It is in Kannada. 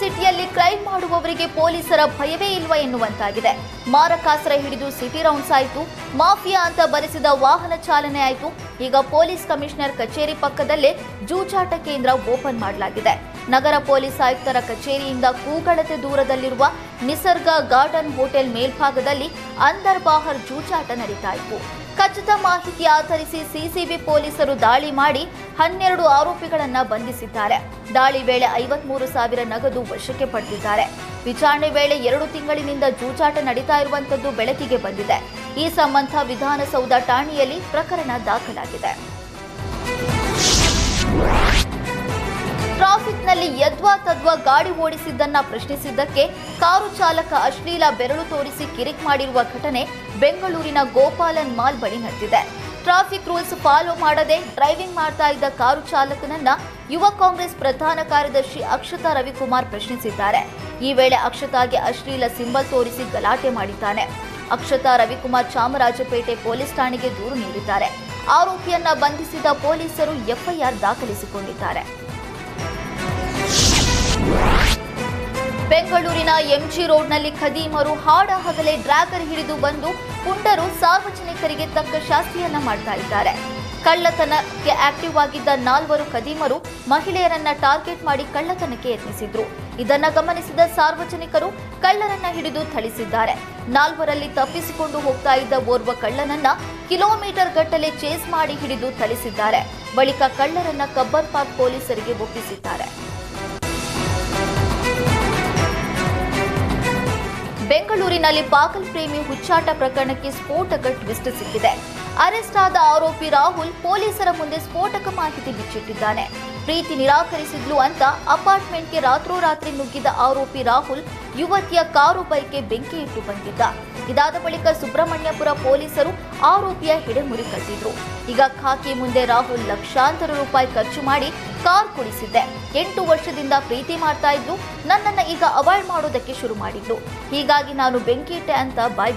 ಸಿಟಿಯಲ್ಲಿ ಕ್ರೈಮ್ ಮಾಡುವವರಿಗೆ ಪೊಲೀಸರ ಭಯವೇ ಇಲ್ವಾ ಎನ್ನುವಂತಾಗಿದೆ. ಮಾರಕಾಸ್ತ್ರ ಹಿಡಿದು ಸಿಟಿ ರೌಂಡ್ಸ್ ಆಯಿತು. ಮಾಫಿಯಾ ಅಂತ ಬರೆಸಿದ ವಾಹನ ಚಾಲನೆ ಆಯಿತು. ಈಗ ಪೊಲೀಸ್ ಕಮಿಷನರ್ ಕಚೇರಿ ಪಕ್ಕದಲ್ಲೇ ಜೂಜಾಟ ಕೇಂದ್ರ ಓಪನ್ ಮಾಡಲಾಗಿದೆ. ನಗರ ಪೊಲೀಸ್ ಆಯುಕ್ತರ ಕಚೇರಿಯಿಂದ ಕೂಗಳತೆ ದೂರದಲ್ಲಿರುವ ನಿಸರ್ಗ ಗಾರ್ಡನ್ ಹೋಟೆಲ್ ಮೇಲ್ಭಾಗದಲ್ಲಿ ಅಂದರ್ ಬಾಹರ್ ಜೂಜಾಟ ನಡೀತಾ ಇತ್ತು. ಖಚಿತ ಮಾಹಿತಿ ಆಧರಿಸಿ ಸಿಸಿಬಿ ಪೊಲೀಸರು ದಾಳಿ ಮಾಡಿ ಹನ್ನೆರಡು ಆರೋಪಿಗಳನ್ನ ಬಂಧಿಸಿದ್ದಾರೆ. ದಾಳಿ ವೇಳೆ ಐವತ್ಮೂರು ಸಾವಿರ ನಗದು ವಶಕ್ಕೆ ಪಡೆದಿದ್ದಾರೆ. ವಿಚಾರಣೆ ವೇಳೆ ಎರಡು ತಿಂಗಳಿನಿಂದ ಜೂಜಾಟ ನಡೀತಾ ಇರುವಂತದ್ದು ಬೆಳಕಿಗೆ ಬಂದಿದೆ. ಈ ಸಂಬಂಧ ವಿಧಾನಸೌಧ ಠಾಣೆಯಲ್ಲಿ ಪ್ರಕರಣ ದಾಖಲಾಗಿದೆ. ಟ್ರಾಫಿಕ್ನಲ್ಲಿ ಯದ್ವಾ ತದ್ವಾ ಗಾಡಿ ಓಡಿಸಿದ್ದನ್ನ ಪ್ರಶ್ನಿಸಿದ್ದಕ್ಕೆ ಕಾರು ಚಾಲಕ ಅಶ್ಲೀಲ ಬೆರಳು ತೋರಿಸಿ ಕಿರಿಕ್ ಮಾಡಿರುವ ಘಟನೆ ಬೆಂಗಳೂರಿನ ಗೋಪಾಲನ್ ಮಾಲ್ ಬಳಿ ನಡೆದಿದೆ. ಟ್ರಾಫಿಕ್ ರೂಲ್ಸ್ ಫಾಲೋ ಮಾಡದೆ ಡ್ರೈವಿಂಗ್ ಮಾಡ್ತಾ ಇದ್ದ ಕಾರು ಚಾಲಕನನ್ನ ಯುವ ಕಾಂಗ್ರೆಸ್ ಪ್ರಧಾನ ಕಾರ್ಯದರ್ಶಿ ಅಕ್ಷತಾ ರವಿಕುಮಾರ್ ಪ್ರಶ್ನಿಸಿದ್ದಾರೆ. ಈ ವೇಳೆ ಅಕ್ಷತಾಗೆ ಅಶ್ಲೀಲ ಸಿಂಬಲ್ ತೋರಿಸಿ ಗಲಾಟೆ ಮಾಡಿದ್ದಾನೆ. ಅಕ್ಷತಾ ರವಿಕುಮಾರ್ ಚಾಮರಾಜಪೇಟೆ ಪೊಲೀಸ್ ಠಾಣೆಗೆ ದೂರು ನೀಡಿದ್ದಾರೆ. ಆರೋಪಿಯನ್ನ ಬಂಧಿಸಿದ ಪೊಲೀಸರು ಎಫ್ಐಆರ್ ದಾಖಲಿಸಿಕೊಂಡಿದ್ದಾರೆ. ಬೆಂಗಳೂರಿನ ಎಂಜಿ ರೋಡ್ನಲ್ಲಿ ಖದೀಮರು ಹಾಡ ಹಗಲೇ ಡ್ರ್ಯಾಗರ್ ಹಿಡಿದು ಬಂದು ಪುಂಡರು ಸಾರ್ವಜನಿಕರಿಗೆ ತಕ್ಕ ಶಾಸ್ತಿಯನ್ನ ಮಾಡ್ತಾ ಇದ್ದಾರೆ. ಕಳ್ಳತನಕ್ಕೆ ಆಕ್ಟಿವ್ ಆಗಿದ್ದ ನಾಲ್ವರು ಖದೀಮರು ಮಹಿಳೆಯರನ್ನ ಟಾರ್ಗೆಟ್ ಮಾಡಿ ಕಳ್ಳತನಕ್ಕೆ ಯತ್ನಿಸಿದ್ರು. ಇದನ್ನ ಗಮನಿಸಿದ ಸಾರ್ವಜನಿಕರು ಕಳ್ಳರನ್ನ ಹಿಡಿದು ಥಳಿಸಿದ್ದಾರೆ. ನಾಲ್ವರಲ್ಲಿ ತಪ್ಪಿಸಿಕೊಂಡು ಹೋಗ್ತಾ ಇದ್ದ ಓರ್ವ ಕಳ್ಳನನ್ನ ಕಿಲೋಮೀಟರ್ ಗಟ್ಟಲೆ ಚೇಸ್ ಮಾಡಿ ಹಿಡಿದು ಥಳಿಸಿದ್ದಾರೆ. ಬಳಿಕ ಕಳ್ಳರನ್ನ ಕಬ್ಬರ್ ಪಾರ್ಕ್ ಪೊಲೀಸರಿಗೆ ಒಪ್ಪಿಸಿದ್ದಾರೆ. ಬೆಂಗಳೂರಿನಲ್ಲಿ ಪಾಕಲ್ ಪ್ರೇಮಿ ಹುಚ್ಚಾಟ ಪ್ರಕರಣಕ್ಕೆ ಸ್ಫೋಟಕ ಟ್ವಿಸ್ಟ್ ಸಿಕ್ಕಿದೆ. ಅರೆಸ್ಟ್ ಆದ ಆರೋಪಿ ರಾಹುಲ್ ಪೊಲೀಸರ ಮುಂದೆ ಸ್ಫೋಟಕ ಮಾಹಿತಿ ಬಿಚ್ಚಿಟ್ಟಿದ್ದಾನೆ. ಪ್ರೀತಿ ನಿರಾಕರಿಸಿದ್ಲು ಅಂತ ಅಪಾರ್ಟ್ಮೆಂಟ್ಗೆ ರಾತ್ರೋರಾತ್ರಿ ನುಗ್ಗಿದ ಆರೋಪಿ ರಾಹುಲ್, ಯುವತಿಯ ಕಾರು ಬೈಕ್ಗೆ ಬೆಂಕಿ ಇಟ್ಟು ಬಂದಿದ್ದ. ಇದಾದ ಬಳಿಕ ಸುಬ್ರಹ್ಮಣ್ಯಪುರ ಪೊಲೀಸರು ಆರೋಪಿಯ ಹಿಡೆಮುರಿ ಕಟ್ಟಿದ್ರು. ಈಗ ಖಾಕಿ ಮುಂದೆ ರಾಹುಲ್ ಲಕ್ಷಾಂತರ ರೂಪಾಯಿ ಖರ್ಚು ಮಾಡಿ ಕಾರ್ ಕೊಡಿಸಿದ್ದೆ. ಎಂಟು ವರ್ಷದಿಂದ ಪ್ರೀತಿ ಮಾಡ್ತಾ ಇದ್ದು, ನನ್ನನ್ನು ಈಗ ಅವಾಯ್ಡ್ ಮಾಡೋದಕ್ಕೆ ಶುರು ಮಾಡಿದ್ಲು ಹೀಗಾಗಿ ನಾನು ಬೆಂಕಿ ಇಟ್ಟೆ ಅಂತ ಬಾಯ್